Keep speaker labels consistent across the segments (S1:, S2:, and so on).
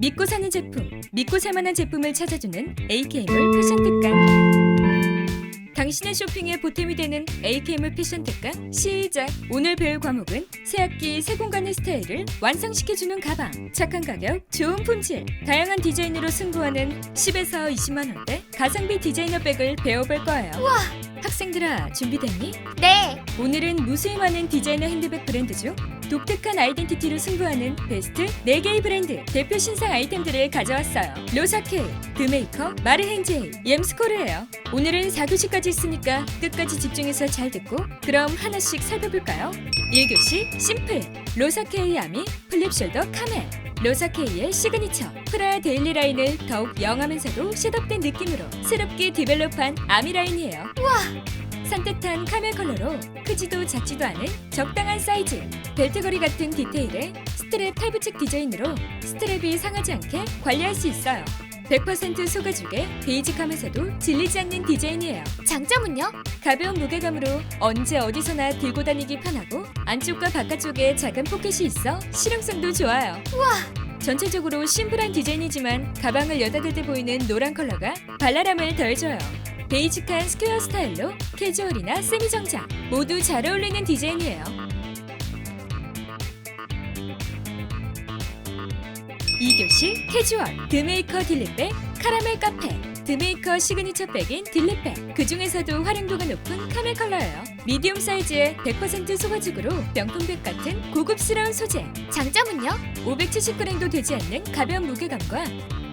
S1: 믿고 사는 제품, 믿고 살만한 제품을 찾아주는 AK몰 패션 특강. 당신의 쇼핑에 보탬이 되는 AK몰 패션 특강 시작! 오늘 배울 과목은 새학기 새 공간의 스타일을 완성시켜주는 가방, 착한 가격, 좋은 품질, 다양한 디자인으로 승부하는 10에서 20만 원대 가성비 디자이너 백을 배워볼 거예요. 학생들아 준비됐니?
S2: 네,
S1: 오늘은 무수히 많은 디자이너 핸드백 브랜드 중 독특한 아이덴티티로 승부하는 베스트 4개의 브랜드 대표 신상 아이템들을 가져왔어요. 로사케, 드메이커, 마르헨제이, 옘스코르예요. 오늘은 4교시까지 있으니까 끝까지 집중해서 잘 듣고 그럼 하나씩 살펴볼까요? 1교시 심플 로사케이 아미 플립숄더 카멜 로사케이의 시그니처 프라야 데일리 라인을 더욱 영하면서도 셋업된 느낌으로 새롭게 디벨롭한 아미 라인이에요. 산뜻한 카멜 컬러로 크지도 작지도 않은 적당한 사이즈 벨트거리 같은 디테일의 스트랩 탈부착 디자인으로 스트랩이 상하지 않게 관리할 수 있어요 100% 소가죽에 베이직하면서도 질리지 않는 디자인이에요
S2: 장점은요?
S1: 가벼운 무게감으로 언제 어디서나 들고 다니기 편하고 안쪽과 바깥쪽에 작은 포켓이 있어 실용성도 좋아요 전체적으로 심플한 디자인이지만 가방을 여닫을 때 보이는 노란 컬러가 발랄함을 더해줘요. 베이직한 스퀘어 스타일로 캐주얼이나 세미 정장 모두 잘 어울리는 디자인이에요. 2교시 캐주얼 드메이커 딜리백 카라멜 카페 드메이커 시그니처 백인 딜리백 그 중에서도 활용도가 높은 카멜 컬러예요. 미디움 사이즈의 100% 소가죽으로 명품백 같은 고급스러운 소재
S2: 장점은요?
S1: 570g도 되지 않는 가벼운 무게감과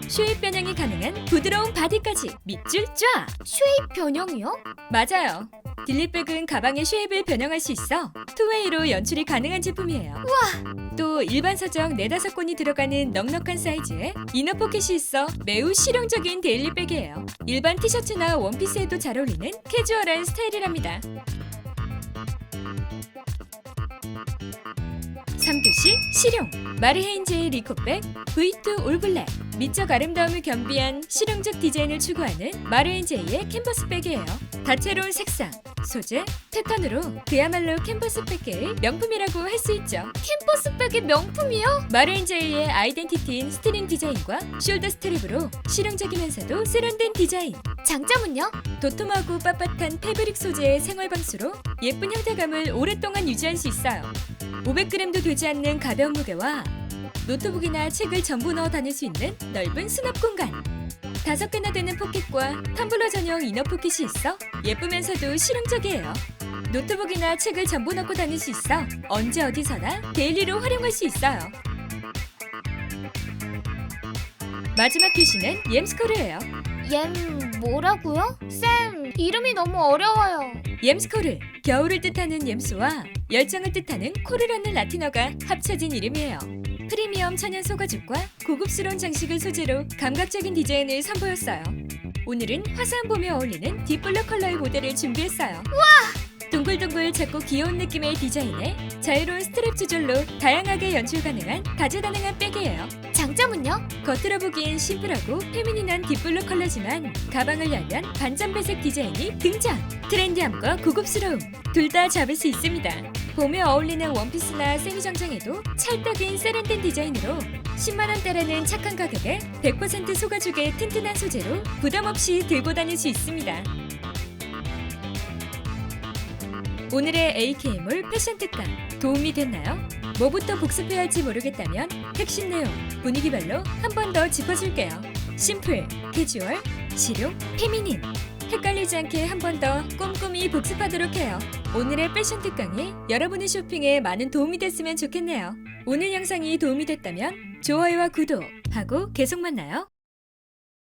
S1: 쉐입 변형이 가능한 부드러운 바디까지 밑줄 쫙!
S2: 쉐입 변형이요?
S1: 맞아요. 딜리백은 가방의 쉐입을 변형할 수 있어 투웨이로 연출이 가능한 제품이에요. 또 일반 사정 4, 5권이 들어가는 넉넉한 사이즈에 이너 포켓이 있어 매우 실용적인 데일리백이에요. 일반 티셔츠나 원피스에도 잘 어울리는 캐주얼한 스타일이랍니다. 3교시 실용 마르헤인제이 리코백 V2 올블랙 미적 아름다움을 겸비한 실용적 디자인을 추구하는 마르헤인제이의 캔버스 백이에요 다채로운 색상, 소재, 패턴으로 그야말로 캔버스 백계의 명품이라고 할 수 있죠
S2: 캠퍼스백의 명품이요?
S1: 마르헨제이의 아이덴티티인 스트링 디자인과 숄더 스트립으로 실용적이면서도 세련된 디자인
S2: 장점은요?
S1: 도톰하고 빳빳한 패브릭 소재의 생활 방수로 예쁜 형태감을 오랫동안 유지할 수 있어요. 500g도 되지 않는 가벼운 무게와 노트북이나 책을 전부 넣어 다닐 수 있는 넓은 수납 공간. 다섯 개나 되는 포켓과 텀블러 전용 이너 포켓이 있어 예쁘면서도 실용적이에요. 노트북이나 책을 전부 넣고 다닐 수 있어 언제 어디서나 데일리로 활용할 수 있어요. 마지막 교시는 옘스코르예요.
S2: 옘 뭐라고요? 쌤 이름이 너무 어려워요.
S1: 옘스코르 겨울을 뜻하는 옘스와 열정을 뜻하는 코르라는 라틴어가 합쳐진 이름이에요. 프리미엄 천연 소가죽과 고급스러운 장식을 소재로 감각적인 디자인을 선보였어요. 오늘은 화사한 봄에 어울리는 딥블루 컬러의 모델을 준비했어요. 동글동글 작고 귀여운 느낌의 디자인에 자유로운 스트랩 조절로 다양하게 연출 가능한 다재다능한 백이에요.
S2: 장점은요?
S1: 겉으로 보기엔 심플하고 페미닌한 딥블루 컬러지만 가방을 열면 반전 배색 디자인이 등장! 트렌디함과 고급스러움 둘 다 잡을 수 있습니다. 봄에 어울리는 원피스나 세미 정장에도 찰떡인 세련된 디자인으로 10만 원대라는 착한 가격에 100% 소가죽의 튼튼한 소재로 부담 없이 들고 다닐 수 있습니다. 오늘의 AK몰 패션 특강 도움이 됐나요? 뭐부터 복습해야 할지 모르겠다면 핵심 내용, 분위기별로 한 번 더 짚어줄게요. 심플, 캐주얼, 실용, 페미닌. 헷갈리지 않게 한 번 더 꼼꼼히 복습하도록 해요. 오늘의 패션 특강이 여러분의 쇼핑에 많은 도움이 됐으면 좋겠네요. 오늘 영상이 도움이 됐다면 좋아요와 구독 하고 계속 만나요.